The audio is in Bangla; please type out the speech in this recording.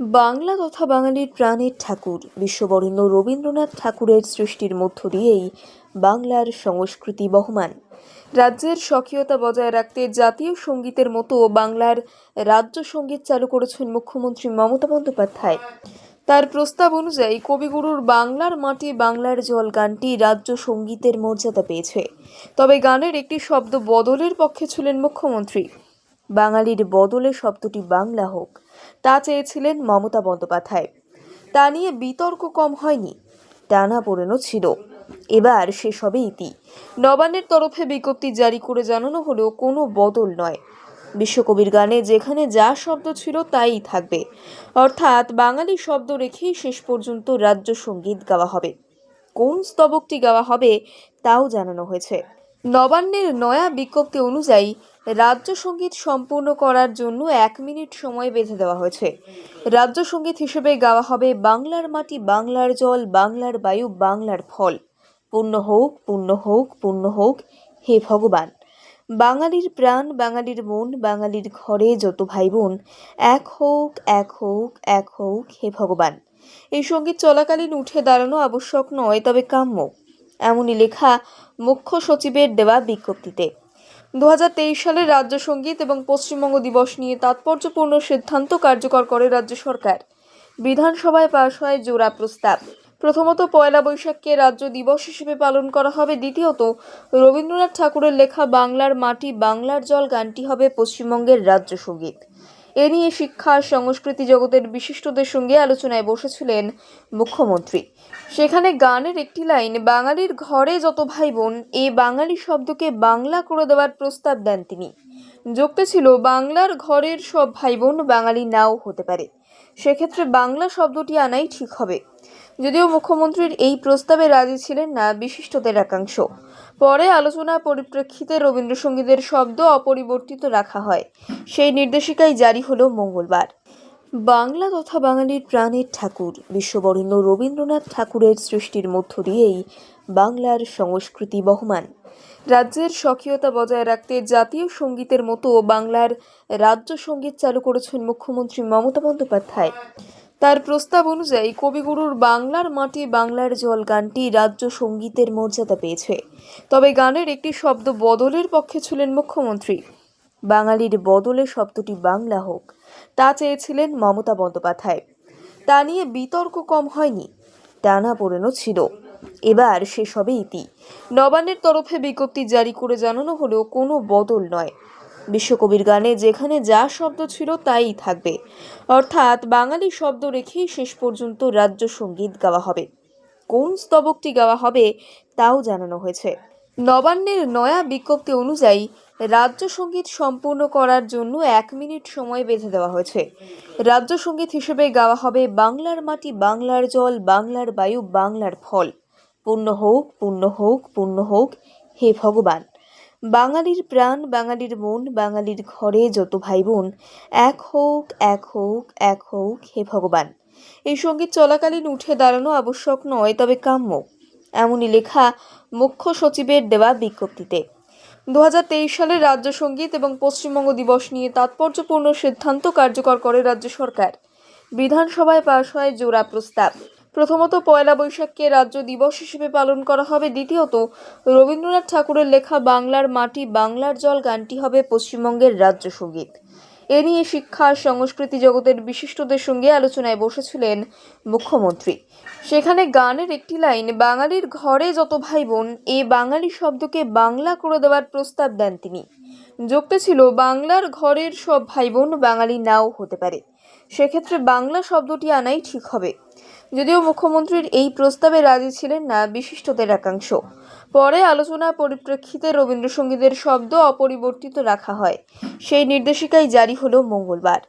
বাংলা তথা বাঙালির প্রাণের ঠাকুর। বিশ্ববরেণ্য রবীন্দ্রনাথ ঠাকুরের সৃষ্টির মধ্য দিয়েই বাংলার সংস্কৃতি বহমান। রাজ্যের স্বকীয়তা বজায় রাখতে জাতীয় সঙ্গীতের মতো বাংলার রাজ্য সংগীত চালু করেছেন মুখ্যমন্ত্রী মমতা বন্দ্যোপাধ্যায়। তার প্রস্তাব অনুযায়ী কবিগুরুর বাংলার মাটি, বাংলার জল গানটি রাজ্য সঙ্গীতের মর্যাদা পেয়েছে। তবে গানের একটি শব্দ বদলের পক্ষে ছিলেন মুখ্যমন্ত্রী। বাঙালির বদলে শব্দটি বাংলা হোক, তা চেয়েছিলেন মমতা বন্দ্যোপাধ্যায়। তা নিয়ে বিতর্ক কম হয়নি, টানা পড়েনও ছিল। এবার সে সেসবে ইতি। নবান্নের তরফে বিজ্ঞপ্তি জারি করে জানানো হলেও কোনো বদল নয়। বিশ্বকবির গানে যেখানে যা শব্দ ছিল তাই থাকবে। অর্থাৎ বাঙালি শব্দ রেখেই শেষ পর্যন্ত রাজ্য সংগীত গাওয়া হবে। কোন স্তবকটি গাওয়া হবে তাও জানানো হয়েছে। নবান্নের নয়া বিজ্ঞপ্তি অনুযায়ী রাজ্য সংগীত সম্পূর্ণ করার জন্য এক মিনিট সময় বেঁধে দেওয়া হয়েছে। রাজ্য সংগীত হিসেবে গাওয়া হবে বাংলার মাটি, বাংলার জল, বাংলার বায়ু, বাংলার ফল। পূর্ণ হোক পূর্ণ হোক পূর্ণ হোক, হে ভগবান। বাঙালির প্রাণ, বাঙালির মন, বাঙালির ঘরে যত ভাই বোন এক হোক এক হোক এক হোক, হে ভগবান। এই সংগীত চলাকালীন উঠে দাঁড়ানো আবশ্যক নয়, তবে কাম্য। এমনই লেখা মুখ্য সচিবের দেওয়া বিজ্ঞপ্তিতে। দু সালের রাজ্য সংগীত এবং পশ্চিমবঙ্গ দিবস নিয়ে তাৎপর্যপূর্ণ সিদ্ধান্ত কার্যকর করে রাজ্য সরকার। বিধানসভায় পাশ হয় জোড়া প্রস্তাব। প্রথমত পয়লা বৈশাখকে রাজ্য দিবস হিসেবে পালন করা হবে, দ্বিতীয়ত রবীন্দ্রনাথ ঠাকুরের লেখা বাংলার মাটি বাংলার জল গানটি হবে পশ্চিমবঙ্গের রাজ্য সংগীত। এ নিয়ে শিক্ষা, সংস্কৃতি জগতের বিশিষ্টদের সঙ্গে আলোচনায় বসেছিলেন মুখ্যমন্ত্রী। সেখানে গানের একটি লাইন, বাঙালির ঘরে যত ভাই বোন এই বাঙালি শব্দকে বাংলা করে দেওয়ার প্রস্তাব দেন তিনি। যুক্ত ছিল, বাংলার ঘরের সব ভাই বোন বাঙালি নাও হতে পারে। সেক্ষেত্রে বাংলা শব্দটি আনাই ঠিক হবে। যদিও মুখ্যমন্ত্রীর এই প্রস্তাবে রাজি ছিলেন না বিশিষ্টদের একাংশ। পরে আলোচনা পরিপ্রেক্ষিতে রবীন্দ্রসঙ্গীতের শব্দ অপরিবর্তিত রাখা হয়। সেই নির্দেশিকাই জারি হলো মঙ্গলবার। বাংলা তথা বাঙালির প্রাণের ঠাকুর, বিশ্ববরেণ্য রবীন্দ্রনাথ ঠাকুরের সৃষ্টির মধ্য দিয়েই বাংলার সংস্কৃতি বহমান। রাজ্যের স্বকীয়তা বজায় রাখতে জাতীয় সঙ্গীতের মতো বাংলার রাজ্য সংগীত চালু করেছেন মুখ্যমন্ত্রী মমতা বন্দ্যোপাধ্যায়। তার প্রস্তাব অনুযায়ী কবিগুরুর বাংলার মাটি বাংলার জল গানটি রাজ্য সঙ্গীতের মর্যাদা পেয়েছে। তবে গানের একটি শব্দ বদলের পক্ষে ছিলেন মুখ্যমন্ত্রী। বাঙালির বদলে শব্দটি বাংলা হোক, তা চেয়েছিলেন মমতা বন্দ্যোপাধ্যায়। তা নিয়ে বিতর্ক কম হয়নি, টানা পড়েনও ছিল। এবার সেসবে ইতি। নবান্নের তরফে বিজ্ঞপ্তি জারি করে জানানো হলেও কোনো বদল নয়। বিশ্বকবির গানে যেখানে যা শব্দ ছিল তাই থাকবে। অর্থাৎ বাঙালি শব্দ রেখেই শেষ পর্যন্ত রাজ্য সংগীত গাওয়া হবে। কোন স্তবকটি গাওয়া হবে তাও জানানো হয়েছে। নবান্নের নয়া বিজ্ঞপ্তি অনুযায়ী রাজ্য সংগীত সম্পূর্ণ করার জন্য এক মিনিট সময় বেঁধে দেওয়া হয়েছে। রাজ্য সংগীত হিসেবে গাওয়া হবে বাংলার মাটি, বাংলার জল, বাংলার বায়ু, বাংলার ফল। পূর্ণ হোক পূর্ণ হোক পূর্ণ হোক, হে ভগবান। বাঙালির প্রাণ, বাঙালির মন, বাঙালির ঘরে যত ভাই বোন এক হোক এক হোক এক হোক হে ভগবান। এই সংগীত চলাকালীন উঠে দাঁড়ানো আবশ্যক নয়, তবে কাম্য। এমনই লেখা মুখ্য সচিবের দেওয়া বিজ্ঞপ্তিতে। দু হাজার তেইশ সালের রাজ্য সংগীত এবং পশ্চিমবঙ্গ দিবস নিয়ে তাৎপর্যপূর্ণ সিদ্ধান্ত কার্যকর করে রাজ্য সরকার। বিধানসভায় পাশ হয় জোড়া প্রস্তাব। প্রথমত পয়লা বৈশাখকে রাজ্য দিবস হিসেবে পালন করা হবে, দ্বিতীয়ত রবীন্দ্রনাথ ঠাকুরের লেখা বাংলার মাটি, বাংলার জল গানটি হবে পশ্চিমবঙ্গের রাজ্য সংগীত। এ নিয়ে শিক্ষা, সংস্কৃতি জগতের বিশিষ্টদের সঙ্গে আলোচনায় বসেছিলেন মুখ্যমন্ত্রী। সেখানে গানের একটি লাইন, বাঙালির ঘরে যত ভাই বোন এই বাঙালি শব্দকে বাংলা করে দেওয়ার প্রস্তাব দেন তিনি। যুক্তি ছিল, বাংলার ঘরের সব ভাই বোন বাঙালি নাও হতে পারে। সেক্ষেত্রে বাংলা শব্দটি আনাই ঠিক হবে। যদিও মুখ্যমন্ত্রীর এই প্রস্তাবে রাজি ছিলেন না বিশিষ্টদের একাংশ। পরে আলোচনা পরিপ্রেক্ষিতে রবীন্দ্রসঙ্গীতের শব্দ অপরিবর্তিত রাখা হয়। সেই নির্দেশিকাই জারি হলো মঙ্গলবার।